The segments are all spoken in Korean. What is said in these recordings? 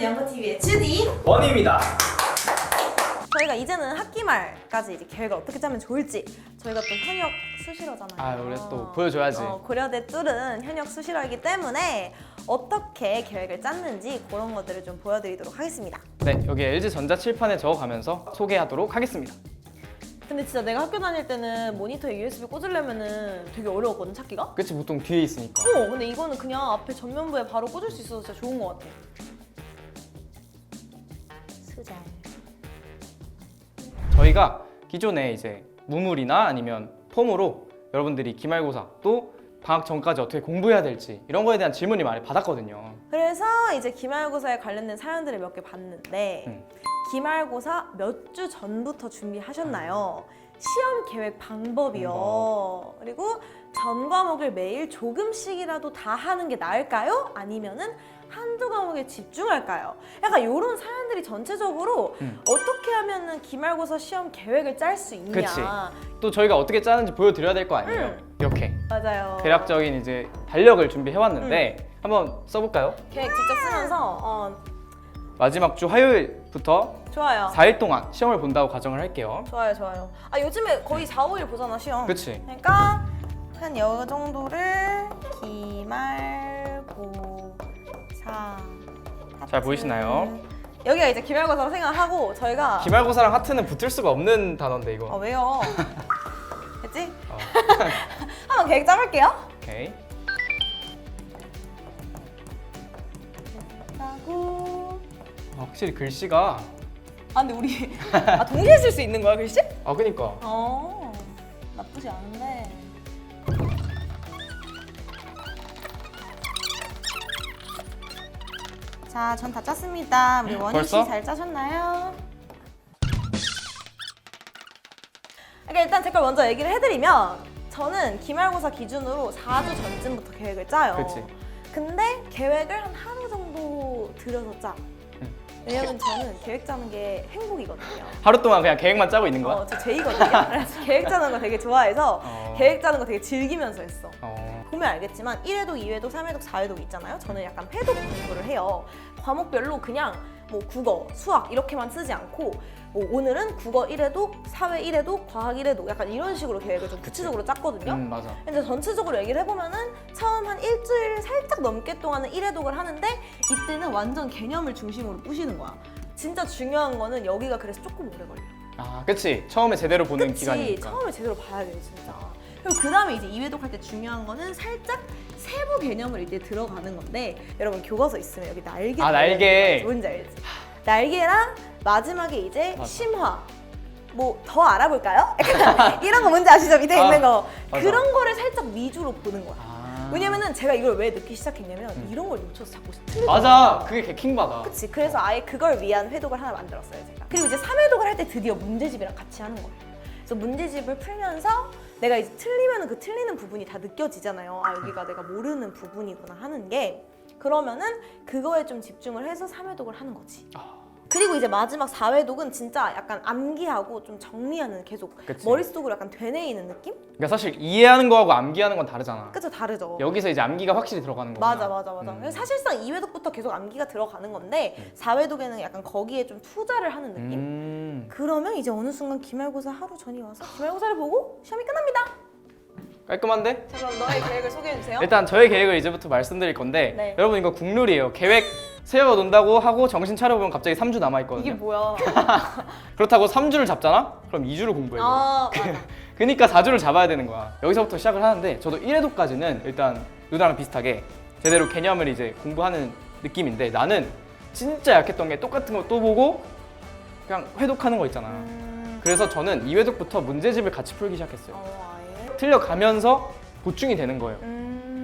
안녕하세요. 연보TV의 주디. 원입니다. 저희가 이제는 학기 말까지 이제 계획을 어떻게 짜면 좋을지 저희가 또 현역 수시러잖아요. 아, 우리 또 보여줘야지. 어, 고려대 뚫은 현역 수시러이기 때문에 어떻게 계획을 짰는지 그런 것들을 좀 보여드리도록 하겠습니다. 네, 여기 LG 전자 칠판에 적어가면서 소개하도록 하겠습니다. 근데 진짜 내가 학교 다닐 때는 모니터에 USB 꽂으려면은 되게 어려웠거든 찾기가. 그치 보통 뒤에 있으니까. 어, 근데 이거는 그냥 앞에 전면부에 바로 꽂을 수 있어서 진짜 좋은 것 같아. 수잘. 저희가 기존에 이제 무물이나 아니면 폼으로 여러분들이 기말고사 또 방학 전까지 어떻게 공부해야 될지 이런 거에 대한 질문이 많이 받았거든요. 그래서 이제 기말고사에 관련된 사연들을 몇 개 봤는데 음. 기말고사 몇 주 전부터 준비하셨나요? 시험 계획 방법이요. 그리고 전 과목을 매일 조금씩이라도 다 하는 게 나을까요? 아니면은 한두 과목에 집중할까요? 약간 이런 사연들이 전체적으로 음. 어떻게 하면은 기말고사 시험 계획을 짤 수 있냐. 그치. 또 저희가 어떻게 짜는지 보여드려야 될 거 아니에요. 음. 이렇게 맞아요. 대략적인 이제 달력을 준비해왔는데 한번 써볼까요? 계획 직접 쓰면서 어, 마지막 주 화요일부터 좋아요. 4일 동안 시험을 본다고 가정을 할게요. 좋아요, 좋아요. 아 요즘에 거의 4, 5일 보잖아 시험. 그치? 그러니까 한 요 정도를 기말고사 잘 보이시나요? 여기가 이제 기말고사로 생각하고 저희가 기말고사랑 하트는 붙을 수가 없는 단어인데 아 이거. 왜요? 됐지? 어, 한번 계획 짜볼게요. 오케이. 하고 아, 확실히 글씨가 아 근데 우리 아 동시에 쓸 수 있는 거야 글씨? 아 그니까 어 나쁘지 않은데. 자, 전 다 짰습니다. 우리 원희 씨 벌써? 잘 짜셨나요? 그러니까 일단 제 걸 먼저 얘기를 해드리면 저는 기말고사 기준으로 4주 전쯤부터 계획을 짜요. 그치. 근데 계획을 한 하루 정도 들여서 짜. 음. 왜냐면 저는 계획 짜는 게 행복이거든요. 하루 동안 그냥 계획만 짜고 있는 거야? 어, 저 제이거든요. 그래서 계획 짜는 거 되게 좋아해서 어. 계획 짜는 거 되게 즐기면서 했어. 어. 보면 알겠지만 1회독, 2회독, 3회독, 4회독 있잖아요. 저는 약간 패독 공부를 해요. 과목별로 그냥 뭐 국어, 수학 이렇게만 쓰지 않고 뭐 오늘은 국어 1회독, 사회 1회독, 과학 1회독 약간 이런 식으로 계획을 좀 구체적으로 짰거든요. 음 맞아. 근데 전체적으로 얘기를 해보면은 처음 한 일주일 살짝 넘게 동안은 1회독을 하는데 이때는 완전 개념을 중심으로 뿌시는 거야. 진짜 중요한 거는 여기가 그래서 조금 오래 걸려. 아 그치 처음에 제대로 보는 그치 기간이니까. 처음에 제대로 봐야 돼 진짜 그리고 그 다음에 이제 2회독 할 때 중요한 거는 살짝 세부 개념을 이제 들어가는 건데 여러분 교과서 있으면 여기 날개 아, 날개. 거 뭔지 알지? 날개랑 마지막에 이제 맞아. 심화 뭐 더 알아볼까요? 약간 이런 거 뭔지 아시죠? 밑에 아, 있는 거 맞아. 그런 거를 살짝 위주로 보는 거야 아. 왜냐면은 제가 이걸 왜 늦기 시작했냐면 음. 이런 걸 놓쳐서 자꾸 틀리고 맞아 그게 개킹 받아. 그치 그래서 아예 그걸 위한 회독을 하나 만들었어요 제가 그리고 이제 3회독을 할 때 드디어 문제집이랑 같이 하는 거예요 그래서 문제집을 풀면서 내가 이제 틀리면 그 틀리는 부분이 다 느껴지잖아요. 아 여기가 내가 모르는 부분이구나 하는 게. 그러면은 그거에 좀 집중을 해서 3회독을 하는 거지. 아. 그리고 이제 마지막 4회 독은 진짜 약간 암기하고 좀 정리하는 계속 그치. 머릿속으로 약간 되뇌이는 느낌? 그러니까 사실 이해하는 거하고 암기하는 건 다르잖아. 그쵸 다르죠 여기서 이제 암기가 확실히 들어가는 거야. 맞아 맞아 맞아. 그래서 사실상 2회독부터 계속 암기가 들어가는 건데 음. 4회독에는 약간 거기에 좀 투자를 하는 느낌. 음. 그러면 이제 어느 순간 기말고사 하루 전이 와서 기말고사를 보고 시험이 끝납니다. 깔끔한데? 자, 그럼 너의 계획을 소개해 주세요. 일단 저의 계획을 이제부터 말씀드릴 건데 네. 여러분 이거 국룰이에요. 계획 세워 놓는다고 하고 정신 차려보면 갑자기 3주 남아 있거든요. 이게 뭐야? 그렇다고 3주를 잡잖아? 그럼 2주를 공부해. 요 아 맞아. 그러니까 4주를 잡아야 되는 거야. 여기서부터 시작을 하는데 저도 1회도까지는 일단 누나랑 비슷하게 제대로 개념을 이제 공부하는 느낌인데 나는 진짜 약했던 게 똑같은 거 또 보고 그냥 회독하는 거 있잖아. 음, 그래서 저는 2회독부터 문제집을 같이 풀기 시작했어요. 어 아예. 틀려가면서 보충이 되는 거예요. 음.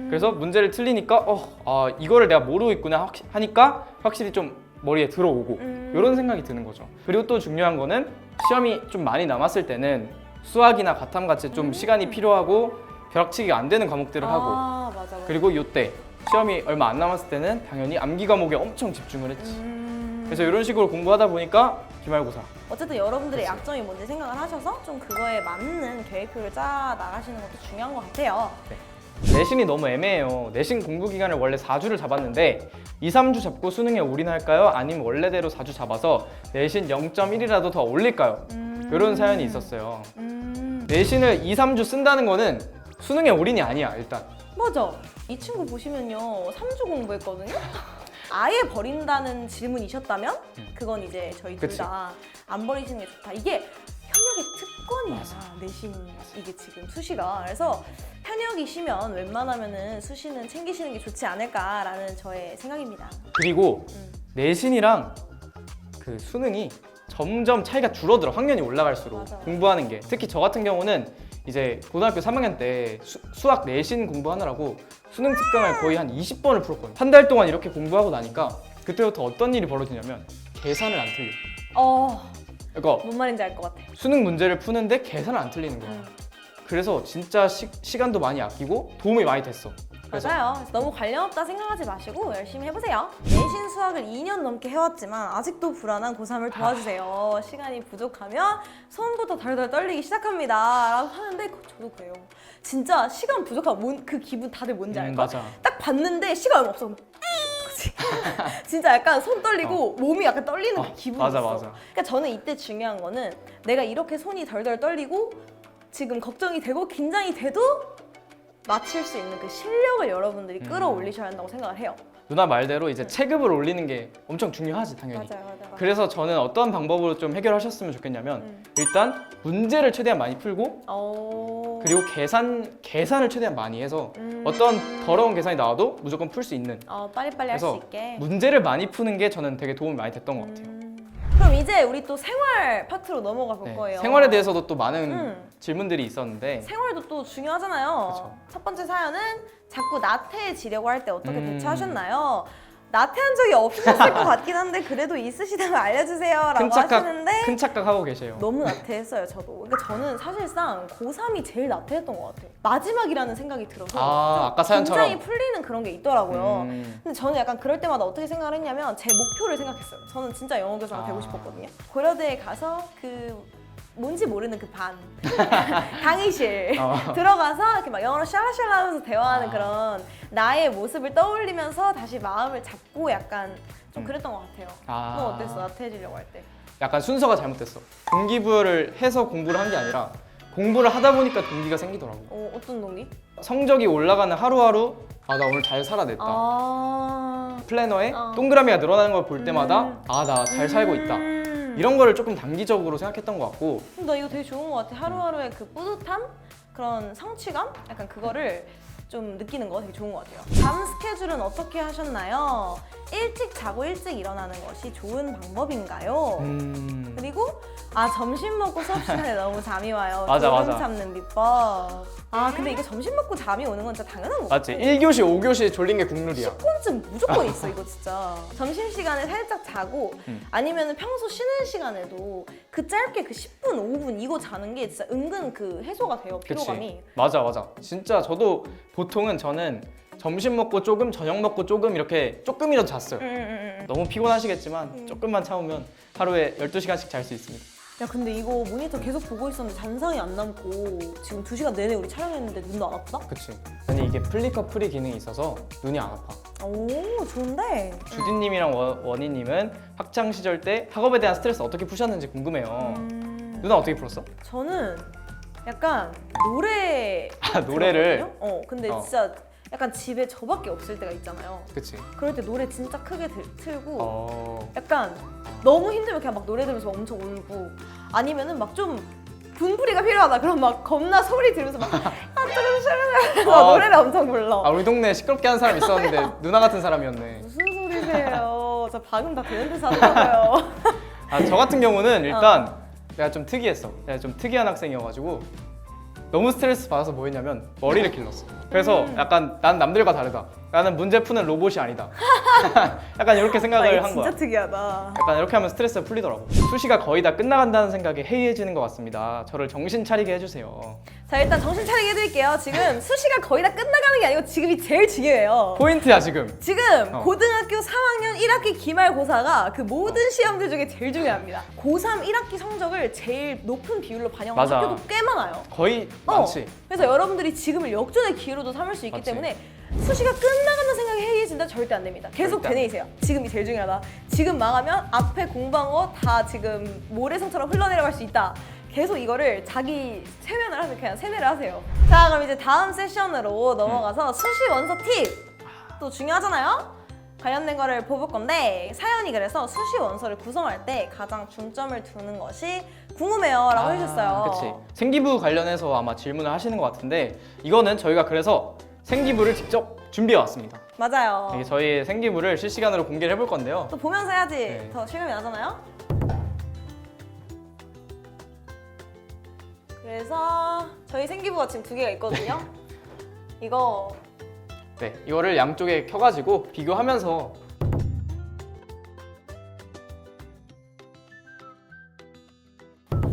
그래서 문제를 틀리니까 어, 아, 이거를 내가 모르고 있구나 확- 하니까 확실히 좀 머리에 들어오고 음. 이런 생각이 드는 거죠. 그리고 또 중요한 거는 시험이 좀 많이 남았을 때는 수학이나 가탐 같이 좀 음. 시간이 필요하고 벼락치기가 안 되는 과목들을 하고 아 맞아 맞아. 그리고 이때 시험이 얼마 안 남았을 때는 당연히 암기 과목에 엄청 집중을 했지. 음. 그래서 이런 식으로 공부하다 보니까 기말고사. 어쨌든 여러분들의. 약점이 뭔지 생각을 하셔서 좀 그거에 맞는 계획표를 짜 나가시는 것도 중요한 것 같아요. 네. 내신이 너무 애매해요. 내신 공부 기간을 원래 4주를 잡았는데 2, 3주 잡고 수능에 올인할까요? 아니면 원래대로 4주 잡아서 내신 0.1이라도 더 올릴까요? 이런 사연이 있었어요. 음, 내신을 2, 3주 쓴다는 거는 수능에 올인이 아니야, 일단. 맞아. 이 친구 보시면요. 3주 공부했거든요. 아예 버린다는 질문이셨다면 그건 이제 저희 둘. 다 안 버리시는 게 좋다. 이게 현역의 특권이야. 내신 이게 지금 수시가. 그래서 현역이시면 웬만하면은 수시는 챙기시는 게 좋지 않을까라는 저의 생각입니다. 그리고 음. 내신이랑 그 수능이 점점 차이가 줄어들어 학년이 올라갈수록 맞아. 공부하는 게 특히 저 같은 경우는 이제 고등학교 3학년 때 수, 학 내신 공부하느라고 수능 특강을 거의 한 20번을 풀었거든요 한 달 동안 이렇게 공부하고 나니까 그때부터 어떤 일이 벌어지냐면 계산을 안 틀려 어, 그러니까 뭔 말인지 알 것 같아. 수능 문제를 푸는데 계산을 안 틀리는 거야 음. 그래서 진짜 시, 시간도 많이 아끼고 도움이 많이 됐어 그래서 맞아요. 그래서 너무 관련 없다 생각하지 마시고 열심히 해보세요. 내신 수학을 2년 넘게 해왔지만 아직도 불안한 고3을 도와주세요. 시간이 부족하면 손부터 덜덜 떨리기 시작합니다. 라고 하는데 그- 저도 그래요. 진짜 시간 부족하면 뭔- 그 기분 다들 뭔지 음, 알까? 맞아 딱 봤는데 시간 얼마 없어. 그럼 그치? 진짜 약간 손 떨리고 몸이 약간 떨리는 그 어, 기분이 맞아, 있어. 맞아. 그러니까 저는 이때 중요한 거는 내가 이렇게 손이 덜덜 떨리고 지금 걱정이 되고 긴장이 돼도 맞출 수 있는 그 실력을 여러분들이 음. 끌어올리셔야 한다고 생각을 해요. 누나 말대로 이제 체급을 올리는 게 엄청 중요하지 당연히 맞아요, 맞아요. 맞아요. 그래서 저는 어떤 방법으로 좀 해결하셨으면 좋겠냐면 음. 일단 문제를 최대한 많이 풀고 어... 그리고 계산 계산을 최대한 많이 해서 음. 어떤 더러운 계산이 나와도 무조건 풀 수 있는 어, 빨리빨리 할 수 그래서 있게. 문제를 많이 푸는 게 저는 되게 도움이 많이 됐던 것 같아요. 음. 그럼 이제 우리 또 생활 파트로 넘어가 볼 네, 거예요. 생활에 대해서도 또 많은 음. 질문들이 있었는데 생활도 또 중요하잖아요. 그쵸. 첫 번째 사연은 자꾸 나태해지려고 할 때 어떻게 음. 대처하셨나요? 나태한 적이 없으셨을 것 같긴 한데 그래도 있으시다면 알려주세요라고 큰 착각 하시는데 큰 착각하고 계세요. 너무 나태했어요 저도. 그러니까 저는 사실상 고3이 제일 나태했던 것 같아요. 마지막이라는 생각이 들어서 아, 좀 아까 사연처럼. 긴장이 풀리는 그런 게 있더라고요. 음, 근데 저는 약간 그럴 때마다 어떻게 생각을 했냐면 제 목표를 생각했어요. 저는 진짜 영어 교사가 아. 되고 싶었거든요. 고려대에 가서 그 뭔지 모르는 그 반 강의실 어. 들어가서 이렇게 막 영어로 샬라샬라 하면서 대화하는 아. 그런 나의 모습을 떠올리면서 다시 마음을 잡고 약간 좀 음. 그랬던 것 같아요. 아. 너 어땠어? 나태해지려고 할 때? 약간 순서가 잘못됐어. 동기부여를 해서 공부를 한 게 아니라 공부를 하다 보니까 동기가 생기더라고. 어, 어떤 동기? 성적이 올라가는 하루하루 아 나 오늘 잘 살아냈다. 아. 플래너에 어. 동그라미가 늘어나는 걸 볼 때마다 음. 아나 잘 살고 있다. 음. 이런 거를 조금 단기적으로 생각했던 것 같고 나 이거 되게 좋은 것 같아. 하루하루의 그 뿌듯함, 그런 성취감, 약간 그거를 좀 느끼는 거 되게 좋은 것 같아요. 잠 스케줄은 어떻게 하셨나요? 일찍 자고 일찍 일어나는 것이 좋은 방법인가요? 음... 그리고 아 점심 먹고 수업 시간에 너무 잠이 와요. 맞아, 졸음 맞아. 참는 비법. 아 근데 이게 점심 먹고 잠이 오는 건 진짜 당연한 거 맞지? 같아. 1교시, 5교시 졸린 게 국룰이야 10분쯤 무조건 있어 이거 진짜 점심 시간에 살짝 자고 음. 아니면 평소 쉬는 시간에도 그 짧게 그 10분 5분 이거 자는 게 진짜 은근 그 해소가 돼요 피로감이? 맞아 맞아 진짜 저도 보통은 저는 점심 먹고 조금 저녁 먹고 조금 이렇게 조금이라도 잤어요 응, 응, 응, 응. 너무 피곤하시겠지만 음. 조금만 참으면 하루에 12시간씩 잘 수 있습니다 야 근데 이거 모니터 계속 보고 있었는데 잔상이 안 남고 지금 2시간 내내 우리 촬영했는데 눈도 안 아프다? 그치 아니 이게 플리커 프리 기능이 있어서 눈이 안 아파 오 좋은데 주디님이랑 원- 원희님은 학창 시절 때 학업에 대한 스트레스 어떻게 푸셨는지 궁금해요 음, 누나 어떻게 풀었어? 저는 약간 노래 아, 노래를? 들었거든요? 어 근데 어. 진짜 약간 집에 저밖에 없을 때가 있잖아요 그치 그럴 때 노래 진짜 크게 들, 틀고 어... 약간 너무 힘들면 그냥 막 노래 들으면서 엄청 울고 아니면은 막 좀 분풀이가 필요하다 그럼 막 겁나 소리 들으면서 막 아쩌르르르 아. 노래를 엄청 불러 아 우리 동네에 시끄럽게 하는 사람 있었는데 누나 같은 사람이었네 무슨 소리세요 저 방금 다 되는 데서 하더라고요 아, 저 같은 경우는 어. 일단 내가 좀 특이했어. 내가 좀 특이한 학생이어가지고 너무 스트레스 받아서 뭐 했냐면 머리를 길렀어. 그래서 음. 약간 난 남들과 다르다. 나는 문제 푸는 로봇이 아니다. 약간 이렇게 아, 생각을 이거 한 진짜 거야. 특이하다. 약간 이렇게 하면 스트레스가 풀리더라고. 수시가 거의 다 끝나간다는 생각에 해이해지는 것 같습니다. 저를 정신 차리게 해주세요. 자 일단 정신 차리게 해드릴게요. 지금 수시가 거의 다 끝나가는 게 아니고 지금이 제일 중요해요. 포인트야 지금. 지금 어. 고등학교 3학년 1학기 기말고사가 그 모든 시험들 중에 제일 중요합니다. 고3 1학기 성적을 제일 높은 비율로 반영하는 맞아. 학교도 꽤 많아요. 거의 어, 많지. 그래서 여러분들이 지금을 역전의 기회로도 삼을 수 있기 맞지. 때문에 수시가 끝나간다는 생각이 해이해진다 절대 안 됩니다. 계속 절대 안 되뇌이세요. 지금이 제일 중요하다. 지금 망하면 앞에 거다 지금 모래성처럼 흘러내려갈 수 있다. 계속 이거를 자기 세면을 하면 그냥 세뇌를 하세요. 자 그럼 이제 다음 세션으로 넘어가서 수시 원서 팁! 또 중요하잖아요? 관련된 거를 뽑을 건데 사연이 그래서 수시 원서를 구성할 때 가장 중점을 두는 것이 궁금해요 라고 해주셨어요. 아, 그치. 생기부 관련해서 아마 질문을 하시는 것 같은데 이거는 저희가 그래서 생기부를 직접 준비해 왔습니다. 맞아요. 이게 저희 생기부를 실시간으로 공개를 해볼 건데요. 또 보면서 해야지 네. 더 실감이 나잖아요. 그래서 저희 생기부가 지금 두 개가 있거든요. 이거 네, 이거를 양쪽에 켜가지고 비교하면서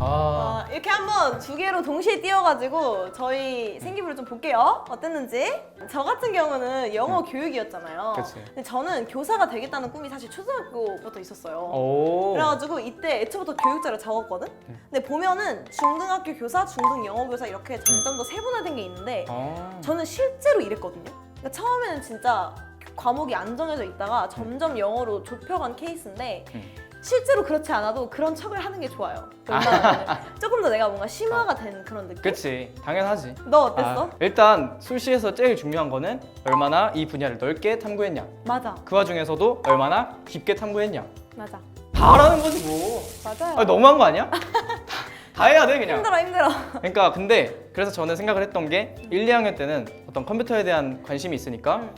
아, 아, 이렇게 한번 두 개로 동시에 띄워가지고 저희 생기부를 좀 볼게요. 어땠는지. 저 같은 경우는 영어 교육이었잖아요. 음. 그치. 근데 저는 교사가 되겠다는 꿈이 사실 초등학교부터 있었어요. 오, 그래가지고 이때 애초부터 교육자를 적었거든? 근데 보면은 중등학교 교사, 중등 영어 교사 이렇게 점점 더 세분화된 게 있는데 아, 저는 실제로 이랬거든요. 그러니까 처음에는 진짜 과목이 안 정해져 있다가 점점 영어로 좁혀간 케이스인데 음. 실제로 그렇지 않아도 그런 척을 하는 게 좋아요. 웬만하면은. 조금 더 내가 뭔가 심화가 된 그런 느낌? 그치, 당연하지. 너 어땠어? 아, 일단 수시에서 제일 중요한 거는 얼마나 이 분야를 넓게 탐구했냐. 맞아, 그 와중에서도 얼마나 깊게 탐구했냐. 맞아, 다 하라는 거지 뭐. 맞아요. 아, 너무한 거 아니야? 다 해야 돼 그냥. 힘들어, 힘들어. 그러니까 근데 그래서 저는 생각을 했던 게 1, 2학년 때는 어떤 컴퓨터에 대한 관심이 있으니까 음.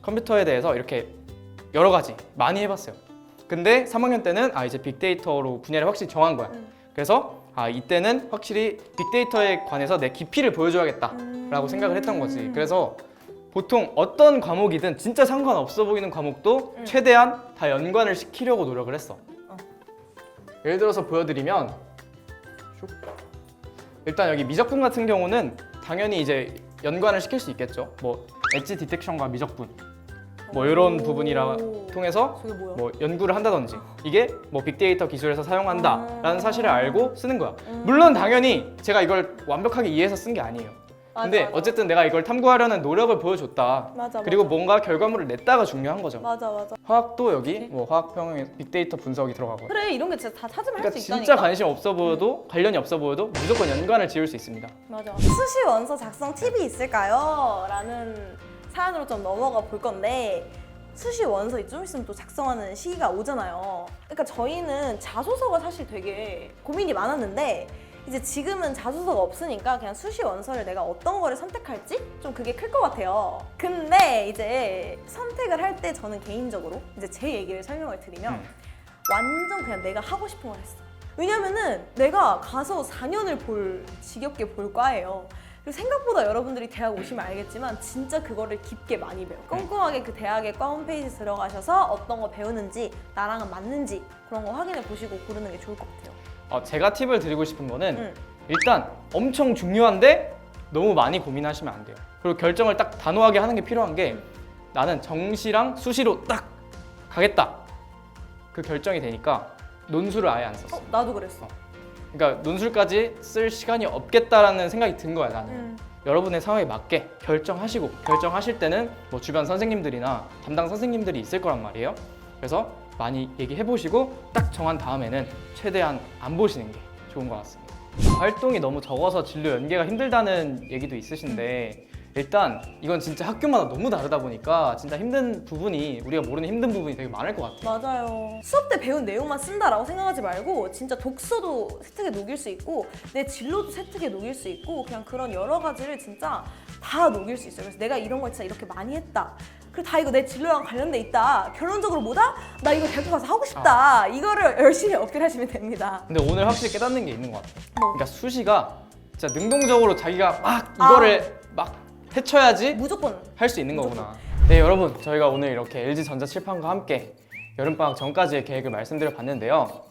컴퓨터에 대해서 이렇게 여러 가지 많이 해봤어요. 근데 3학년 때는 아 이제 빅데이터로 분야를 확실히 정한 거야. 음. 그래서 아 이때는 확실히 빅데이터에 관해서 내 깊이를 보여줘야겠다라고 음. 생각을 했던 거지. 그래서 보통 어떤 과목이든 진짜 상관없어 보이는 과목도 음. 최대한 다 연관을 시키려고 노력을 했어. 어. 예를 들어서 보여드리면 슉. 일단 여기 미적분 같은 경우는 당연히 이제 연관을 시킬 수 있겠죠. 뭐 엣지 디텍션과 미적분 뭐 이런 오. 부분이라 통해서 저게 뭐야? 뭐 연구를 한다든지 이게 뭐 빅데이터 기술에서 사용한다라는 아. 사실을 알고 쓰는 거야. 음. 물론 당연히 제가 이걸 완벽하게 이해해서 쓴 게 아니에요. 맞아, 근데 맞아. 어쨌든 내가 이걸 탐구하려는 노력을 보여줬다. 맞아, 그리고 맞아. 뭔가 결과물을 냈다가 중요한 거죠. 맞아, 맞아. 화학도 여기? 뭐 화학 평형에 빅데이터 분석이 들어가고. 그래, 이런 게 진짜 다 찾으면 할 그러니까 수 있다니까. 진짜 관심 없어 보여도 관련이 없어 보여도 무조건 연관을 지을 수 있습니다. 맞아. 수시 원서 작성 팁이 있을까요? 라는 사연으로 좀 넘어가 볼 건데 수시 원서 좀 있으면 또 작성하는 시기가 오잖아요. 그러니까 저희는 자소서가 사실 되게 고민이 많았는데 이제 지금은 자소서가 없으니까 그냥 수시 원서를 내가 어떤 거를 선택할지 좀 그게 클 것 같아요. 근데 이제 선택을 할 때 저는 개인적으로 이제 제 얘기를 설명을 드리면 음. 완전 그냥 내가 하고 싶은 걸 했어. 왜냐면은 내가 가서 4년을 볼 지겹게 볼 과예요. 그리고 생각보다 여러분들이 대학 오시면 알겠지만 진짜 그거를 깊게 많이 배워. 꼼꼼하게 그 대학의 과 홈페이지 들어가셔서 어떤 거 배우는지 나랑은 맞는지 그런 거 확인해 보시고 고르는 게 좋을 것 같아요. 어, 제가 팁을 드리고 싶은 거는 응. 일단 엄청 중요한데 너무 많이 고민하시면 안 돼요. 그리고 결정을 딱 단호하게 하는 게 필요한 게 나는 정시랑 수시로 딱 가겠다. 그 결정이 되니까 논술을 아예 안 썼어. 어, 나도 그랬어. 그러니까 논술까지 쓸 시간이 없겠다라는 생각이 든 거야 나는. 음. 여러분의 상황에 맞게 결정하시고 결정하실 때는 뭐 주변 선생님들이나 담당 선생님들이 있을 거란 말이에요. 그래서 많이 얘기해 보시고 딱 정한 다음에는 최대한 안 보시는 게 좋은 것 같습니다. 활동이 너무 적어서 진로 연계가 힘들다는 얘기도 있으신데 일단 이건 진짜 학교마다 너무 다르다 보니까 진짜 힘든 부분이 우리가 모르는 힘든 부분이 되게 많을 것 같아요. 맞아요. 수업 때 배운 내용만 쓴다라고 생각하지 말고 진짜 독서도 세특에 녹일 수 있고 내 진로도 세특에 녹일 수 있고 그냥 그런 여러 가지를 진짜 다 녹일 수 있어요. 그래서 내가 이런 걸 진짜 이렇게 많이 했다. 그리고 다 이거 내 진로랑 관련돼 있다. 결론적으로 뭐다? 나 이거 대학교 가서 하고 싶다. 이거를 열심히 어필하시면 됩니다. 근데 오늘 확실히 깨닫는 게 있는 것 같아요. 뭐? 그러니까 수시가 진짜 능동적으로 자기가 막 이거를 막 헤쳐야지 무조건 할 수 있는 거구나. 네 여러분 저희가 오늘 이렇게 LG 전자 칠판과 함께 여름방학 전까지의 계획을 말씀드려 봤는데요.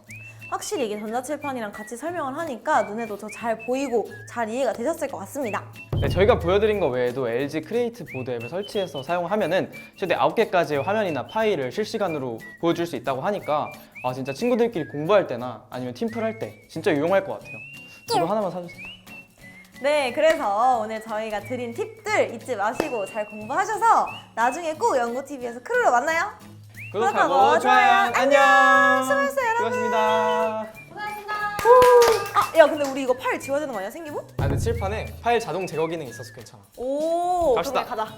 확실히 이게 전자칠판이랑 같이 설명을 하니까 눈에도 더 잘 보이고 잘 이해가 되셨을 것 같습니다. 네, 저희가 보여드린 것 외에도 LG 크리에이트 보드 앱을 설치해서 사용하면은 최대 9개까지의 화면이나 파일을 실시간으로 보여줄 수 있다고 하니까 아 진짜 친구들끼리 공부할 때나 아니면 팀플 할 때 진짜 유용할 것 같아요. 저도 하나만 사주세요. 네, 그래서 오늘 저희가 드린 팁들 잊지 마시고 잘 공부하셔서 나중에 꼭 연구TV에서 크루로 만나요. 구독하고 좋아요 좋아요. 안녕. 수고하셨어요, 여러분. 수고하셨습니다. 아, 야, 근데 우리 이거 파일 지워야 되는 거 아니야, 생기부? 아 근데 칠판에 파일 자동 제거 기능 있어서 괜찮아. 오, 갑시다. 그럼 가자.